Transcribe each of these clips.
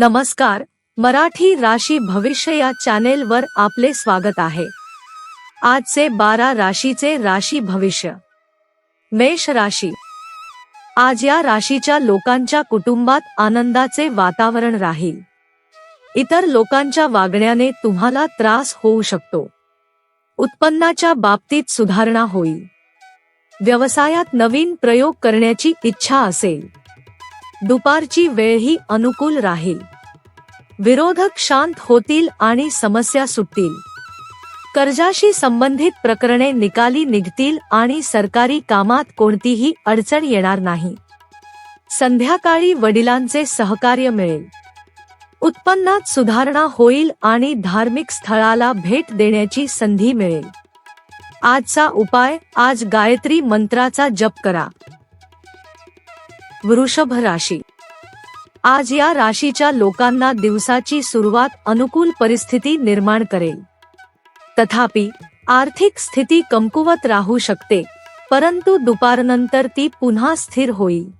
नमस्कार मराठी राशी भविष्य या चॅनेलवर आपले स्वागत आहे. आजचे बारा राशीचे राशी भविष्य. मेष राशी. आज या राशीच्या लोकांच्या कुटुंबात आनंदाचे वातावरण राहील. इतर लोकांच्या वागण्याने तुम्हाला त्रास होऊ शकतो. उत्पन्नाच्या बाबतीत सुधारणा होईल. व्यवसायात नवीन प्रयोग करण्याची इच्छा असेल. दुपारची वेळही अनुकूल राहील. विरोधक शांत होतील आणि समस्या सुटतील. कर्जाशी संबंधित प्रकरणे निकाली निघतील आणि सरकारी कामात कोणतीही अडचण येणार नाही. संध्याकाळी वडिलांचे सहकार्य मिळेल. उत्पन्नात सुधारणा होईल आणि धार्मिक स्थळाला भेट देण्याची संधी मिळेल. आजचा उपाय आज गायत्री मंत्राचा जप करा. वृषभ राशी. आज या राशीच्या लोकांना दिवसाची सुरुवात अनुकूल परिस्थिती निर्माण करेल. तथापि आर्थिक स्थिती कमकुवत राहू शकते परंतु दुपारनंतर ती पुन्हा स्थिर होईल.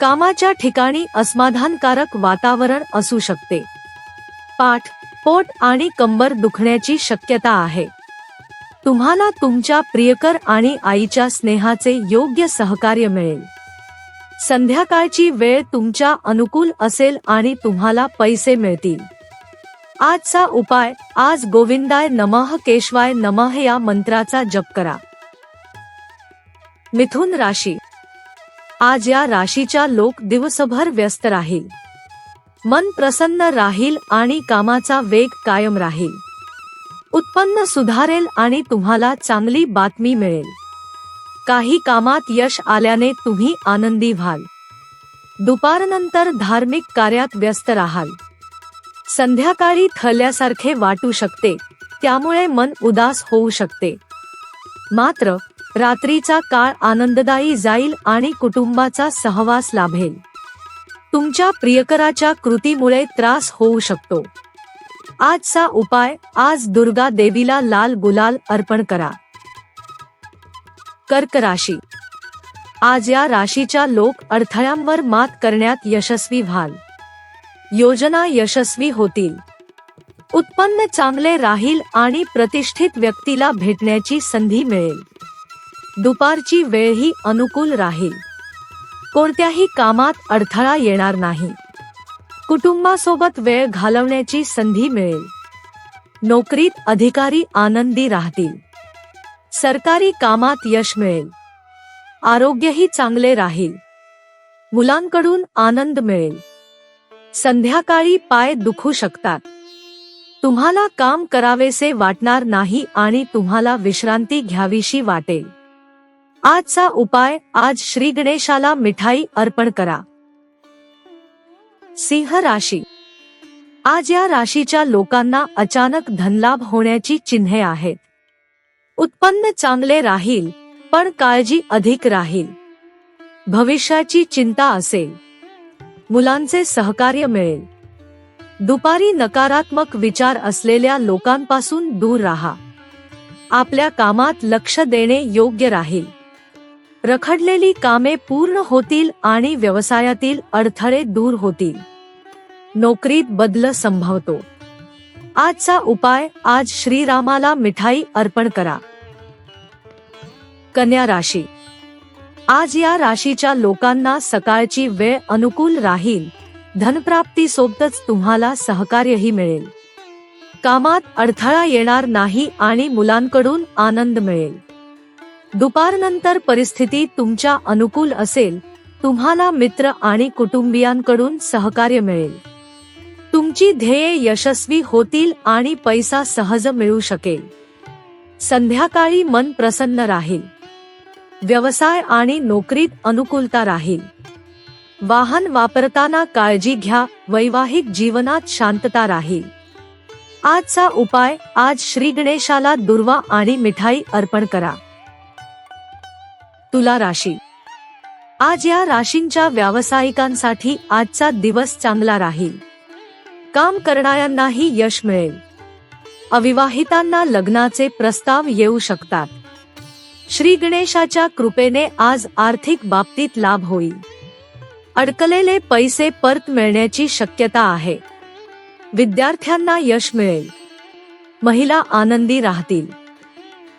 कामाच्या ठिकाणी असमाधानकारक वातावरण असू शकते. पाठ पोट आणि कंबर दुखण्याची शक्यता आहे. तुम्हाला तुमच्या प्रियकर आणि आईच्या स्नेहाचे योग्य सहकार्य मिळेल. संध्याकाळची वेळ तुमच्या अनुकूल असेल आणि तुम्हाला पैसे मिळतील. आजचा उपाय आज गोविंदाय नमः केशवाय नमः या मंत्राचा जप करा. मिथुन राशी. आज या राशीच्या लोक दिवसभर व्यस्त राहील. मन प्रसन्न राहील आणि कामाचा वेग कायम राहील. उत्पन्न सुधारेल आणि तुम्हाला चांगली बातमी मिळेल. काही कामात यश आल्याने तुम्ही आनंदी व्हाल. दुपारनंतर धार्मिक कार्यात व्यस्त राहाल. संध्याकाळी थल्यासारखे वाटू शकते त्यामुळे मन उदास होऊ शकते. मात्र रात्रीचा काळ आनंददायी जाईल आणि कुटुंबाचा सहवास लाभेल. तुमच्या प्रियकराच्या कृतीमुळे त्रास होऊ शकतो. आजचा उपाय आज दुर्गा देवीला लाल गुलाल अर्पण करा. कर्क राशी. आज या राशीच्या लोक अडथळ्यांवर मात करण्यात यशस्वी व्हाल. योजना यशस्वी होतील. उत्पन्न चांगले राहील आणि प्रतिष्ठित व्यक्तीला भेटण्याची संधी मिळेल. दुपारची वेळही अनुकूल राहील. कोणत्याही कामात अडथळा येणार नाही. कुटुंबासोबत वेळ घालवण्याची संधी मिळेल. नोकरीत अधिकारी आनंदी राहतील. सरकारी कामात यश मिळेल. आरोग्यही चांगले राहील. मुलांकडून आनंद मिळेल. संध्याकाळी पाय दुखू शकतात. तुम्हाला काम करावेसे वाटणार नाही आणि तुम्हाला विश्रांती घ्यावीशी वाटेल. आजचा उपाय आज श्री गणेशाला मिठाई अर्पण करा. सिंह राशी. आज या राशीच्या लोकांना अचानक धनलाभ होण्याची चिन्हे आहेत. उत्पन्न चांगले राहील पण काळजी अधिक राहील. भविष्याची चिंता असेल. मुलांचे सहकार्य मिळेल. दुपारी नकारात्मक विचार असलेल्या लोकांपासून दूर राहा. आपल्या कामात लक्ष देणे योग्य राहील. रखडलेली कामे पूर्ण होतील आणि व्यवसायातील अडथळे दूर होतील. नोकरीत बदल संभवतो. आजचा उपाय आज श्रीरामाला मिठाई अर्पण करा. कन्या राशी. आज या राशीच्या लोकांना सकाळची वेळ अनुकूल राहील. धनप्राप्ती सोबतच तुम्हाला सहकार्यही मिळेल. कामात अडथळा येणार नाही आणि मुलांकडून आनंद मिळेल. दुपारनंतर परिस्थिती तुमच्या अनुकूल असेल. तुम्हाला मित्र आणि कुटुंबियांकडून सहकार्य मिळेल. तुमची ध्येये यशस्वी होतील आणि पैसा सहज मिळू शकेल. संध्याकाळी मन प्रसन्न राहील. व्यवसाय आणि नोकरीत अनुकूलता राहील. वाहन वापरताना काळजी घ्या वैवाहिक जीवनात शांतता राहील. आजचा उपाय आज श्री गणेशाला दुर्वा आणि मिठाई अर्पण करा. तुला राशी. आज या राशींच्या व्यावसायिकांसाठी आजचा दिवस चांगला राहील. काम करणाऱ्यांनाही यश मिळेल. अविवाहितांना लग्नाचे प्रस्ताव येऊ शकतात. श्री गणेशाच्या कृपेने आज आर्थिक बाबतीत लाभ होईल. अडकलेले पैसे परत मिळण्याची शक्यता आहे. विद्यार्थ्यांना यश मिळेल. महिला आनंदी राहतील.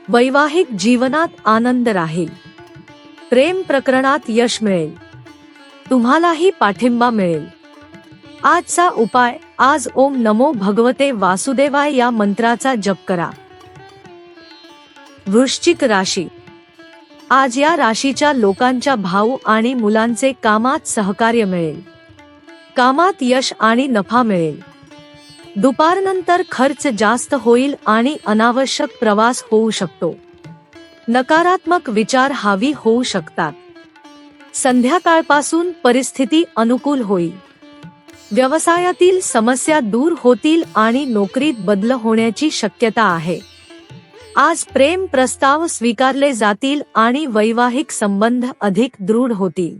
वैवाहिक जीवनात आनंद राहील. प्रेम प्रकरणात यश मिळेल. तुम्हालाही पाठिंबा मिळेल. आजचा उपाय आज ओम नमो भगवते वासुदेवाय या मंत्राचा जप करा. वृश्चिक राशी. आज या राशीच्या लोकांच्या भाऊ आणि मुलांचे कामात सहकार्य मिळेल. कामात यश आणि नफा मिळेल. दुपारनंतर खर्च जास्त होईल आणि अनावश्यक प्रवास होऊ शकतो. नकारात्मक विचार हावी होऊ शकतात. संध्याकाळपासून परिस्थिती अनुकूल होईल. व्यवसायातील समस्या दूर होतील आणि नोकरीत बदल होण्याची शक्यता आहे. आज प्रेम प्रस्ताव स्वीकारले जातील आणि वैवाहिक संबंध अधिक दृढ होतील.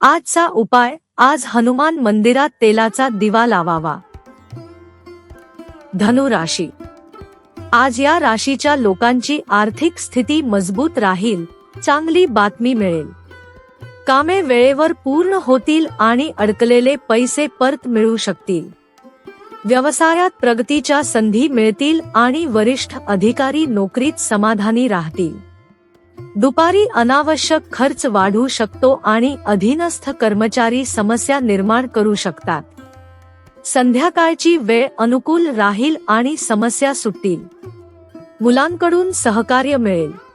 आजचा उपाय आज हनुमान मंदिरात तेलाचा दिवा लावावा. धनु राशी. आज या राशीच्या लोकांची आर्थिक स्थिती मजबूत राहील चांगली बातमी मिळेल. कामे वेळेवर पूर्ण होतील आणि अडकलेले पैसे परत मिळू शकतील. व्यवसायात प्रगतीच्या संधी मिळतील आणि वरिष्ठ अधिकारी नोकरीत समाधानी राहतील. दुपारी अनावश्यक खर्च वाढू शकतो आणि अधीनस्थ कर्मचारी समस्या निर्माण करू शकतात. संध्याकाळची वेळ अनुकूल राहील आणि समस्या सुटतील. मुलांकडून सहकार्य मिळेल.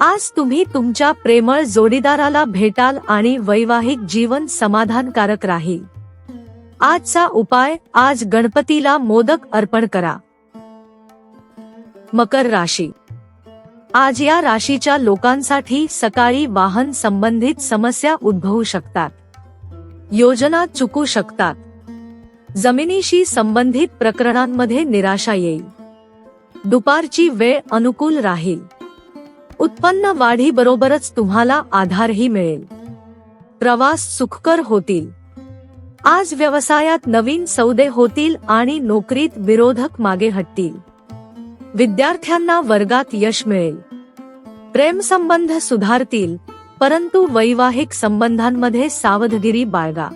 आज तुम्ही तुमच्या प्रेमळ जोडीदाराला भेटाल आणि वैवाहिक जीवन समाधानकारक राहील. आजचा उपाय आज गणपतीला मोदक अर्पण करा. मकर राशी. आज या राशीच्या लोकांसाठी सकाळी वाहन संबंधित समस्या उद्भवू शकतात. योजना चुकू शकतात. जमिनीशी संबंधित प्रकरणांमध्ये निराशा येईल. दुपारची वेळ अनुकूल राहील. उत्पन्न वाढीबरोबरच तुम्हाला आधारही मिळेल. प्रवास सुखकर होतील. आज व्यवसायात नवीन सौदे होतील आणि नोकरीत विरोधक मागे हटतील. विद्यार्थ्यांना वर्गात यश मिळेल. प्रेमसंबंध सुधारतील परंतु वैवाहिक संबंधांमध्ये सावधगिरी बाळगा.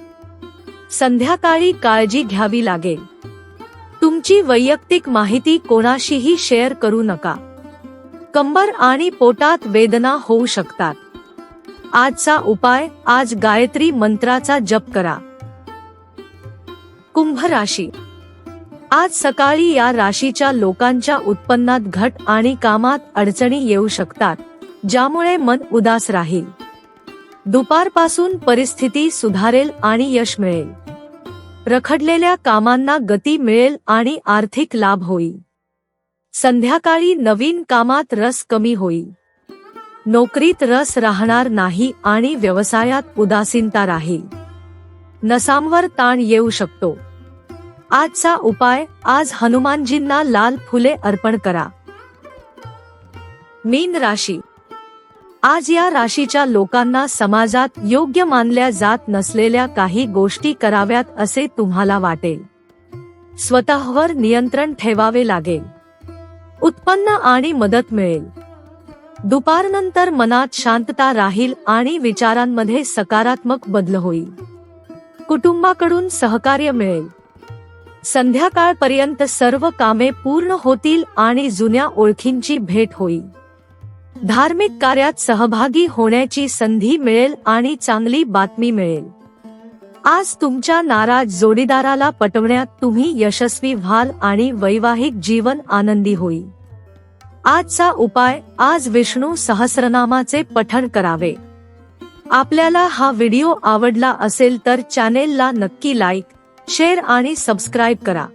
संध्याकाळी काळजी घ्यावी लागेल. तुमची वैयक्तिक माहिती कोणाशीही शेअर करू नका. कंबर आणि पोटात वेदना होऊ शकतात. आजचा उपाय आज गायत्री मंत्राचा जप करा. कुंभ राशी. आज सकाळी या राशीच्या लोकांच्या उत्पन्नात घट आणि कामात अडचणी येऊ शकतात ज्यामुळे मन उदास राहील. दुपारपासून परिस्थिती सुधारेल आणि यश मिळेल. रखडलेल्या कामांना गती मिळेल आणि आर्थिक लाभ होईल. संध्याकाळी नवीन कामात रस कमी होईल. नोकरीत रस राहणार नाही आणि व्यवसायात उदासीनता राहील. नसांवर ताण येऊ शकतो. आजचा उपाय आज हनुमानजींना लाल फुले अर्पण करा. मीन राशी. आज या राशीच्या लोकांना समाजात योग्य मानल्या जात नसलेल्या काही गोष्टी कराव्यात असे तुम्हाला वाटेल. स्वतःवर नियंत्रण ठेवावे लागेल. उत्पन्न आणि मदत मिळेल. दुपारनंतर मनात शांतता राहील आणि विचारांमध्ये सकारात्मक बदल होईल. कुटुंबाकडून सहकार्य मिळेल. संध्याकाळपर्यंत सर्व कामे पूर्ण होतील आणि जुन्या ओळखींची भेट होईल. धार्मिक कार्यात सहभागी होण्याची संधी मिळेल आणि चांगली बातमी मिळेल. आज तुमच्या नाराज जोडीदाराला पटवण्यात तुम्ही यशस्वी व्हाल आणि वैवाहिक जीवन आनंदी होईल. आजचा उपाय आज विष्णू सहस्रनामाचे पठण करावे. आपल्याला हा व्हिडिओ आवडला असेल तर चॅनेलला नक्की लाईक शेअर आणि सबस्क्राईब करा.